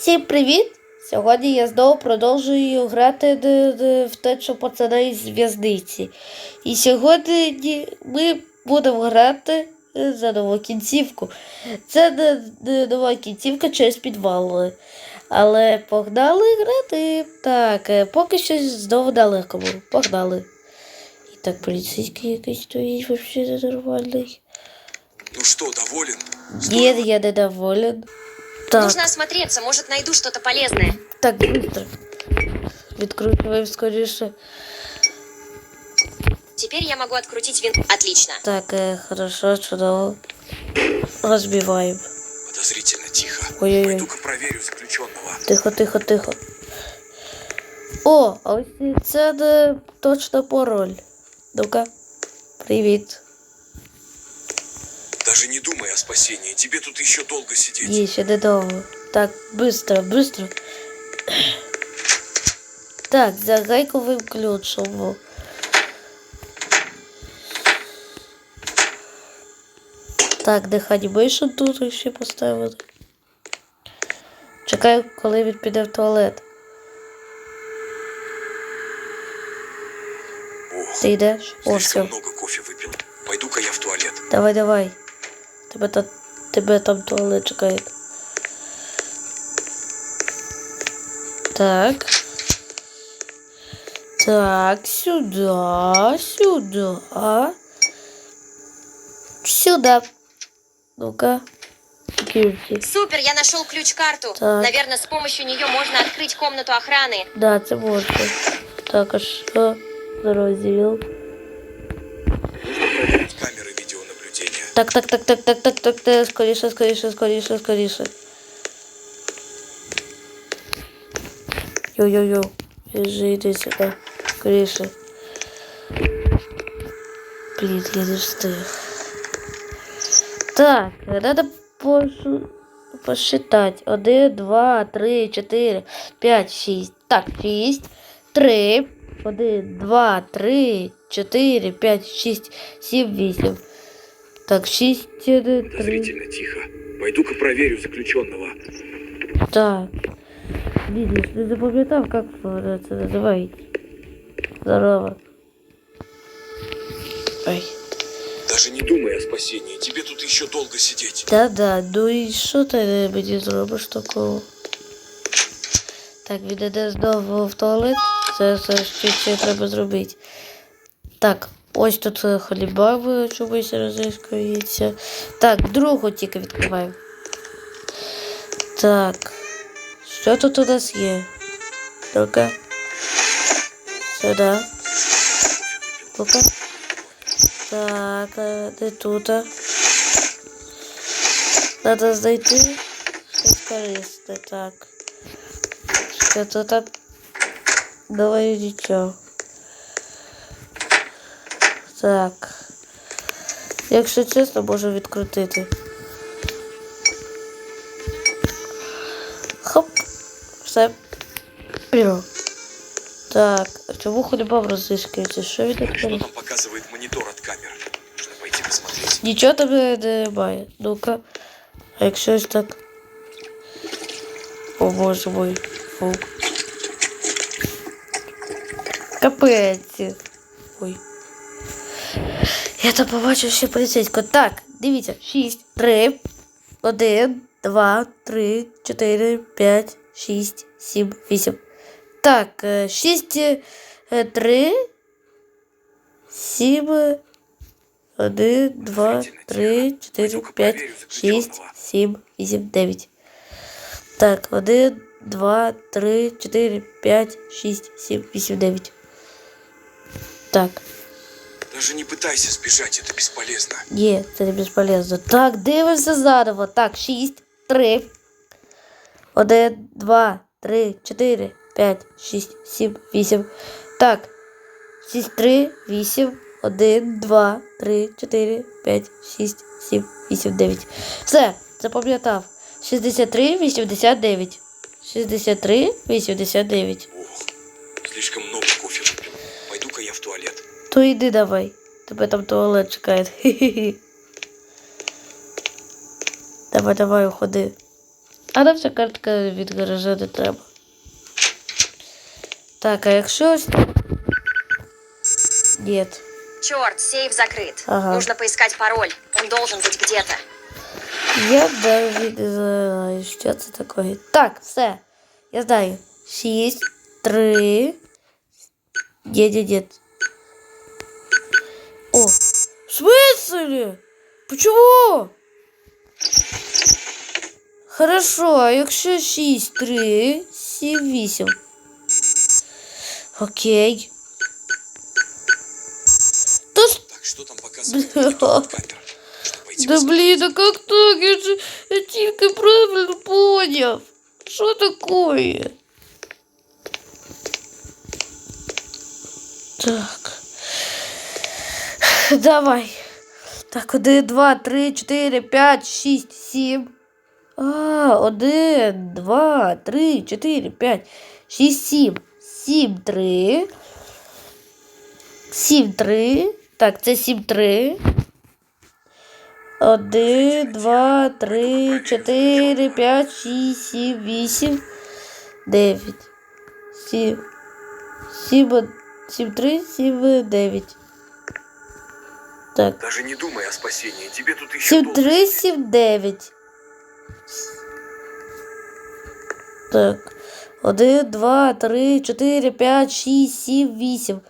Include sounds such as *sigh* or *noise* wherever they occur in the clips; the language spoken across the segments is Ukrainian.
Всім привіт! Сьогодні я знову продовжую грати в те, що пацана із в'язниці. І сьогодні ми будемо грати е, за нову кінцівку. Це не, не нова кінцівка через підвали. Але погнали грати. Так, е, поки що знову далеко. Погнали. І так, поліцейський якийсь стоїть взагалі ненормальний. Ну что, доволен? Ні, я недоволен. Так. Нужно осмотреться, может найду что-то полезное. Так, быстро. Відкручуємо скоріше. Теперь я могу открутить винт. Отлично. Так, е, хорошо, чудово. Розбиваємо. Подозрительно тихо. Ой-ой-ой. Пойду-ка проверю заключенного. Тихо, тихо, тихо. О, а ось і це не точно пароль. Ну-ка. Привіт. Даже не думай о спасении. Тебе тут еще долго сидеть. Є ще недовго. Так, быстро, быстро. Так, за гайковим ключом. Так, дихання мишу тут ще поставили. Чекаю, коли він піде в туалет. Ох, Ти йдеш? О, слишком все. много кофе выпил. Пойду-ка я в туалет. Давай, давай. Тебе, та, тебе там туалет чекає. Так. Так, сюда, сюда. Сюда. Ну-ка. Супер, я нашел ключ-карту. Наверное, с помощью нее можно открыть комнату охраны. Да, це можна. Так, а що? Розділ. Проверить Так, так, так, так, так, так, так, так, скоріше, скоріше, скоріше, скоріше. Йо-йо-йо, йди сюди, скоріше. Блін, я не встиг. Так, надо пошу... посчитать. Один, два, три, чотири, п'ять, шість. Так, шість, три, один, два, три, чотири, п'ять, шість, сім, вісім. Так, шість, один, три. Подозрительно тихо. Пойду-ка проверю заключенного. Так. Видишь, ты запам'ятав, как это называется? Здорово. Ой. Даже не думай о спасении. Тебе тут еще долго сидеть. Да-да, ну і що ти мені зробиш такого? Так, він іде знову в туалет. Це все ще, ще треба зробити. Так, ось тут е, хлібави чомусь розискується. Так, другу тільки відкриваємо. Так. Що тут у нас є? Ну-ка. Сюди. Ну-ка. Так, е, де тут? Надо знайти щось корисне, так. Що тут? Давай нічого. Так. Якщо чесно, можу відкрутити. Хоп. Все. Йо. Так, а чому хлібав розискується? Що він Что там показывает монитор от камер? Нужно пойти посмотреть. Нічого там не- немає. Ну-ка. А якщо ось так. О боже мой. Фу. Капець. Ой. Я там побачив ще поліцейського. Так, дивіться. 6, 3, 1, 2, 3, 4, 5, 6, 7, 8. Так, 6, 3, 7, один, два, три, чотири, п'ять, шість, сім, вісім, дев'ять. Так, один, два, три, чотири, п'ять, шість, сім, вісім, дев'ять. Так, Даже не пытайся сбежать, это бесполезно. є, це не безполезно. Так, дивимося заново. Так, шість, три. Один, два, три, чотири, п'ять, шість, сім, вісім. Так. Шість, три, вісім, один, два, три, чотири, п'ять, шість, сім, вісім, дев'ять. Все, запам'ятав. 63, 89. 63, 89. Ох, слишком много То йди давай. Тебе там туалет чекає. Хі-хі-хі. Давай, давай, уходи. А нам ця картка від гаража не треба. Так, а якщо ось так? Нет. Черт, сейф закрыт. Ага. Нужно поискать пароль. Он должен быть где-то. Я навіть не знаю, що це таке. Так, все. Я знаю. Шість, три. Ні, ні, ні. О, в смысле? Почему? Хорошо, а якщо 6, 3, 7, 8. Окей. То Так, что там показывает *laughs* Да блин, а как так? Я же я тільки правильно поняв. Що такое? Так. *laughs* Давай. Так, один, два, три, чотири, п'ять, шість, сім. А, один, два, три, чотири, п'ять, шість, сім. Сім, три. Сім, три. Так, це сім, три. Один, два, три, чотири, п'ять, шість, сім, вісім, дев'ять. Сім. Сім, сім, три, сім, дев'ять. Так. Даже не думай о спасении. Тебе тут еще Сім, долго три, сидеть. сім, дев'ять. Так. Один, два, три, чотири, п'ять, шість, сім, вісім.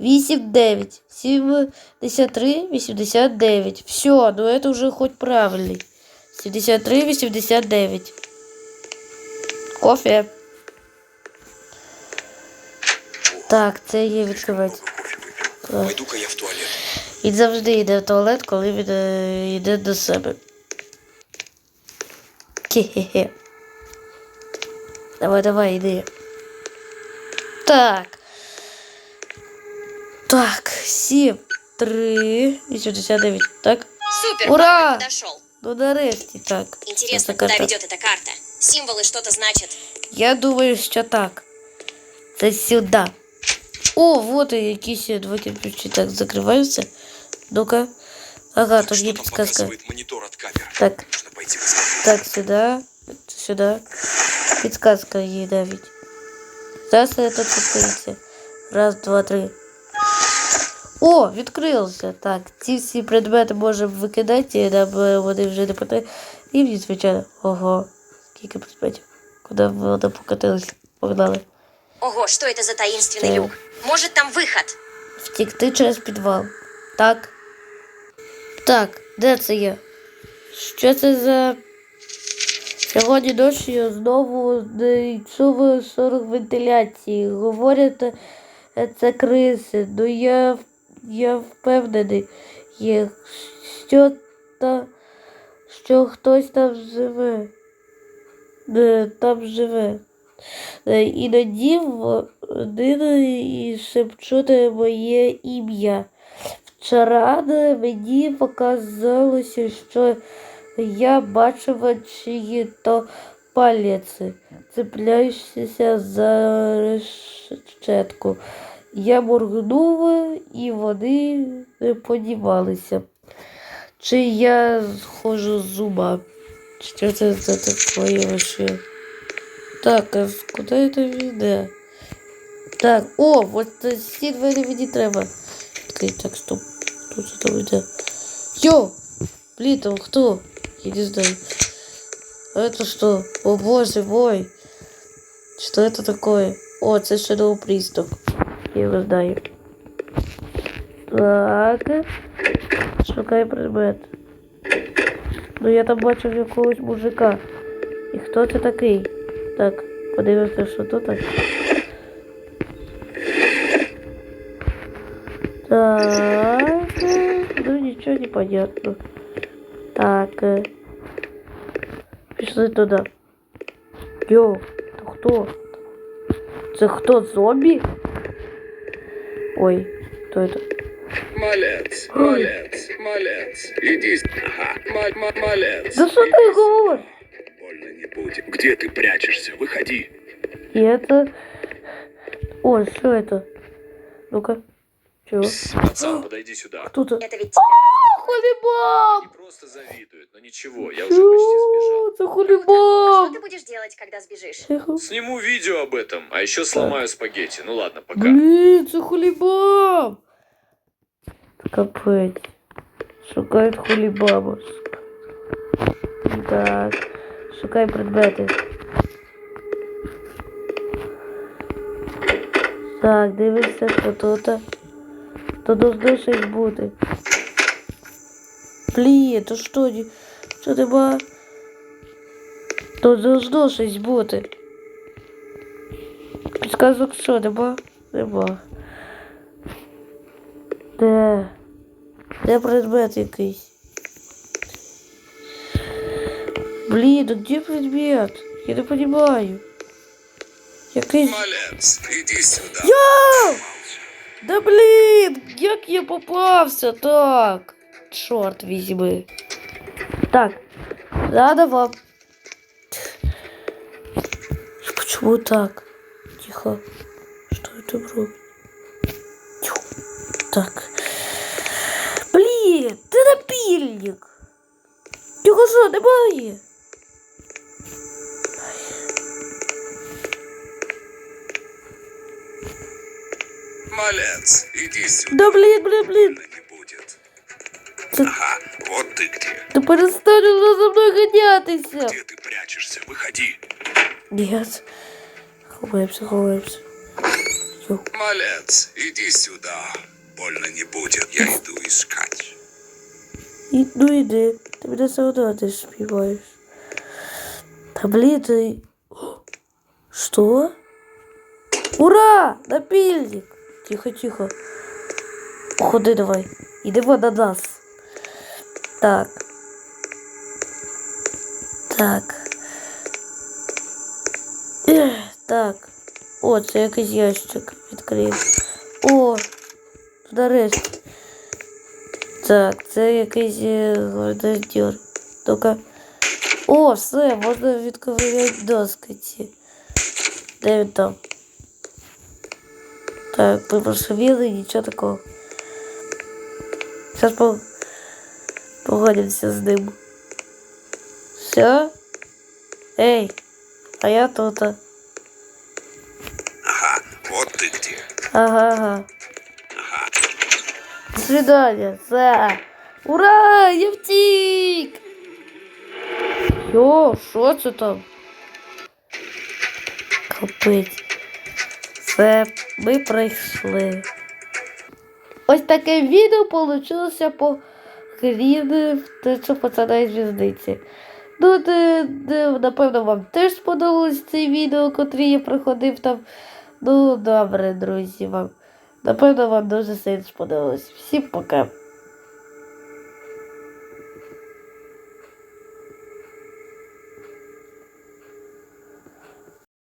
Вісім, дев'ять. Сімдесят три, вісімдесят дев'ять. Все, ну это уже хоть правильный. Сімдесят три, вісімдесят дев'ять. Кофе. Так, це є відкривати. Много кофе выпил. Так. Пойду-ка я в туалет. Він завжди йде в туалет, коли він е, йде до себе. Хе-хе-хе. Давай, давай, йди. Так. Так, 7, 3, 89. Так. Супер, Ура! подошел. Ну нарешті так. Интересно, куда карта. ведет эта карта? Символы что-то значат. Я думаю, що так. Це сюди. О, вот і якісь два кирпичі. Так, закриваються. Ну-ка. Ага, тут Что є там підсказка. показывает монитор от камеры? Так. Нужно пойти посмотреть. Так, сюда, сюда. Підсказка є навіть. Зараз це тут відкриється. Раз, два, три. О, відкрився. Так, ці всі предмети можемо викидати, нам е, вони вже не потрібні. І мені, звичайно. Ого, скільки предметів. Куди вони покатились? Погнали. Ого, что это за таинственный Так. люк? Может, там выход? Втікти через підвал. Так. Так, де це є? Що це за. Сьогодні ночі знову не чув 40 вентиляції. Говорять, це криси. Ну я, я впевнений, є, що, та, що хтось там живе. Е, Там живе. Е, Іноді вони шепчуть моє ім'я. Е, мені показалося, що я бачила чиї то палець, цепляючися за решетку. Я моргнула, і вони подівалися. Чи я схожу з ума? Що це за таке вообще? Так, а куди це йде? Так, о, е, ці двері мені треба. Окей, так, стоп. Це там йде? Йо! Блин, там кто? Я не знаю. А это что? О боже мой! Что это такое? О, це Shadow приступ. Я його знаю. Так. Шукай предмет. Ну я там бачив якогось мужика. І хто це такий? Так, подивимося, що тут. Так, ну ничего не понятно. Так, э, пішли туди. Йо, то хто? Це хто, зомбі? Ой, хто это? Малец, малец, малец. Иди. с- Ага. Ма- ма- малец. Да що ти говориш? Больно не будем. Где ты прячешься? Выходи. И это... Ой, что это? Ну-ка. Чего? Пацан, подойди сюда. Кто-то... Это ведь Ох, хулібам! Они просто завидуют, но ничего, я уже почти сбежал. Це А хулібам! что ты будешь делать, когда сбежишь? Тихо. Сниму видео об этом, а еще сломаю спагетти. Ну ладно, пока. Блін, це хулібам! Капець. Шукають хулібаба. Так. Шукай предмети. Так, дивишся, що тут. То должно щось бути. Блін, то що? Що нема? То должно щось бути. Підказок що, нема? Нема. Де? Де предмет якийсь? Блін, ну де предмет? Я не понимаю. Якийсь. Малец, иди сюда. Йоу! Да блін! Як я попався так? Чорт візьми. Так. Надо вам. Почему так? Тихо. Что это было? Тьфу. Так. Блін, ти напільник. Його що, немає? Малец, иди сюда. Да блін, блін, блін. Не будет. Це- Ага, вот ты где. Ти перестань уже за мною ганятися. Где ты прячешься? Выходи. Нет. Ховаемся, ховаемся. Ё. Малец, иди сюда. Больно не будет. Я иду искать. І, ну іди. Ти мене все одно не співаєш. Та блін, ти... О, Що? Ура! Напільник! Тихо, тихо. Ходи давай. Ідемо на нас. Так. Так. *clears throat* Так. О, це якийсь ящик відкрив. О, нарешті. Так, це якийсь е, гвардіор. Тільки. О, все, можна відкривати доски ці. Де він там? Так, ми прошивіли, нічого такого. Зараз по... погодимося з ним. Все? Ей, а я тут. Ага, вот ты где. Ага, ага. До свидания, все. Ура! Я втік! Йо, що це там? Капець. Все, ми прийшли. Ось таке відео вийшло по грі те, що пацана із в'язниці. Ну, де, де, напевно, вам теж сподобалось це відео, котрі я проходив там. Ну, добре, друзі, вам. Напевно, вам дуже сильно сподобалось. Всім пока.